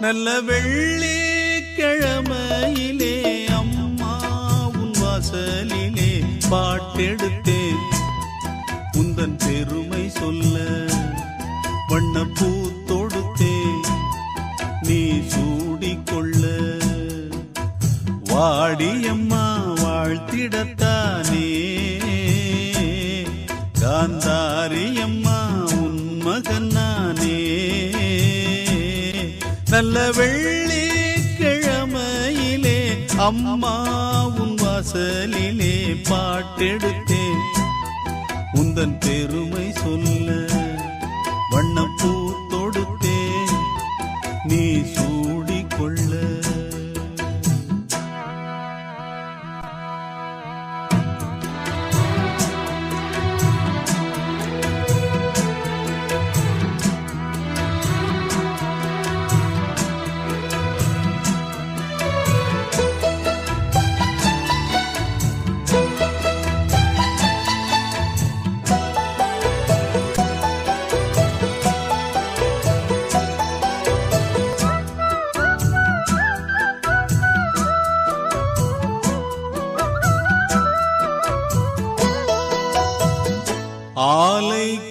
நல்ல வெள்ளி கிழமையிலே அம்மா உன் வாசலிலே பாட்டெடுத்தேன் உந்தன் பெருமை சொல்ல வண்ணப்பூ தொடுத்தேன் நீ சூடிக்கொள்ள வாடியம்மா வாழ்த்திடத்தானே. காந்தாரியம்மா அம்மா உன் வாசலிலே பாட்டெடுத்தேன். உந்தன் பெருமை சொல்ல வண்ணப்பூ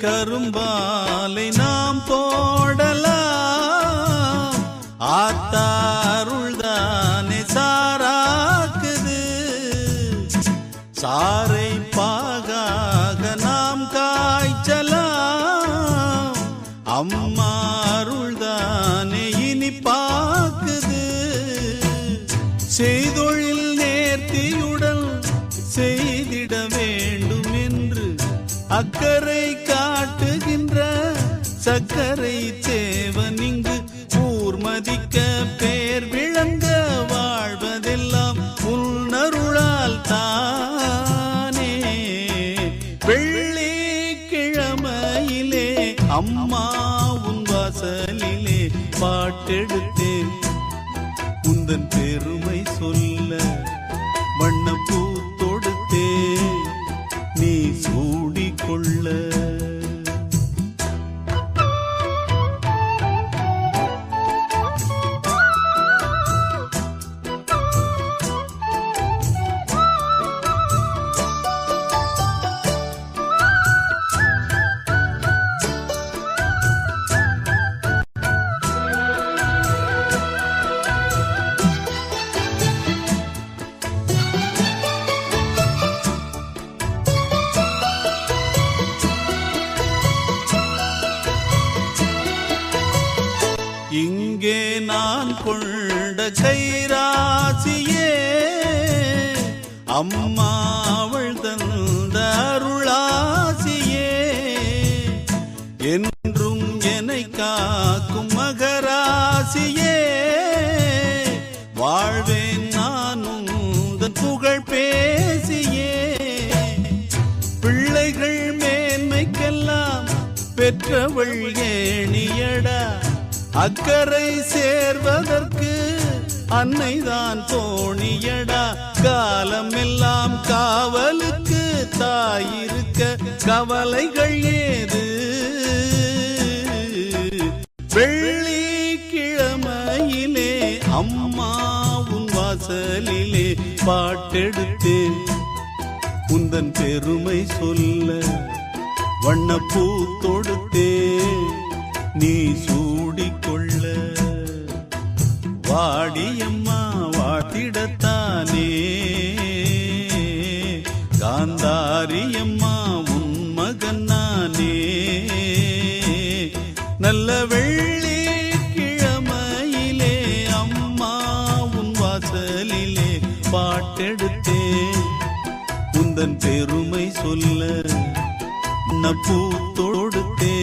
கரும்பாலை பேர் விளங்க வாழ்வதெல்லாம் உன்னருளால் தானே. வெள்ளி கிழமையிலே அம்மா உன் வாசலிலே பாட்டெடுத்தேன். உந்தன் பெரும் பெற்றவள் ஏணியடா. அக்கறை சேர்வதற்கு அன்னைதான் தோணியடா. காலம் எல்லாம் காவலுக்கு தாயிருக்க கவலைகள் ஏது? வெள்ளிக்கிழமையிலே அம்மா உன் வாசலிலே பாட்டெடுத்தேன் உந்தன் பெருமை சொல்ல வண்ணப்பூ தொடுத்தே நீ சூடிக்கொள்ள. வாடியம்மா வாட்டிடத்தானே காந்தாரியம்மா உன் மகன் நானே. நல்ல வெள்ளி கிழமையிலே அம்மா உன் வாசலிலே பாட்டெடுத்தே. உந்தன் பெருமை சொல்ல பூ தொடுத்தே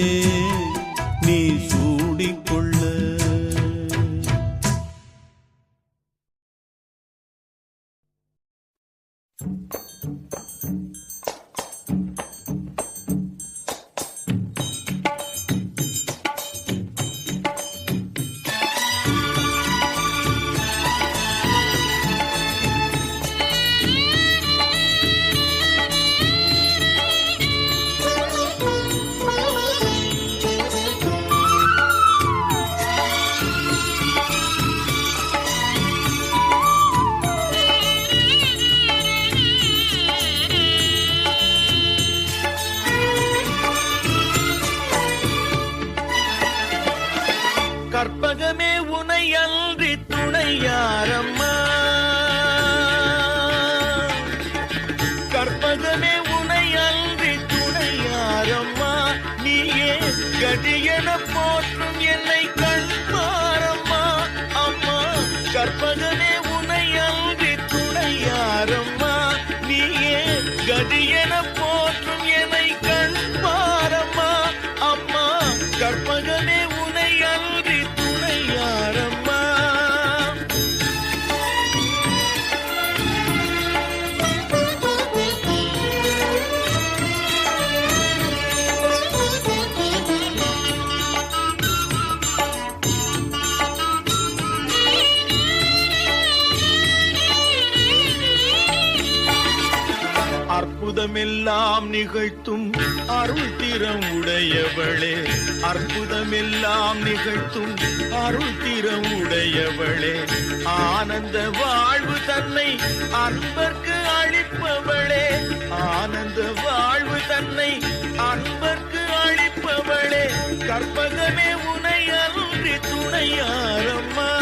அற்புதமெல்லாம் நிகழ்த்தும் அருள் திறம் உடையவளே. அற்புதமெல்லாம் நிகழ்த்தும் அருள் திறம் உடையவளே. ஆனந்த வாழ்வு தன்னை அன்பர்க்கு அளிப்பவளே. ஆனந்த வாழ்வு தன்னை அன்பர்க்கு அளிப்பவளே. கற்பகமே உனை அருள் துணையாரம்மா.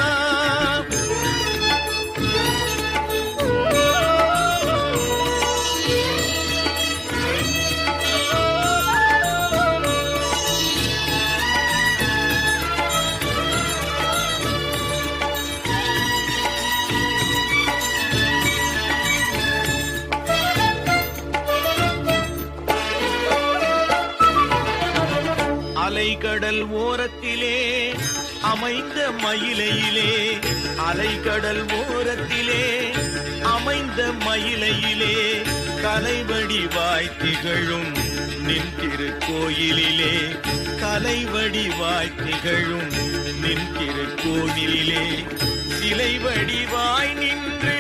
கடல் ஓரத்திலே அமைந்த மயிலையிலே அலைகடல் ஓரத்திலே அமைந்த மயிலையிலே கலைவடி வாய்த்திகழும் நின் திருக்கோயிலே கலைவடி வாய்த்திகழும் நின் திருக்கோயிலே சிலை வடிவாய் நின்று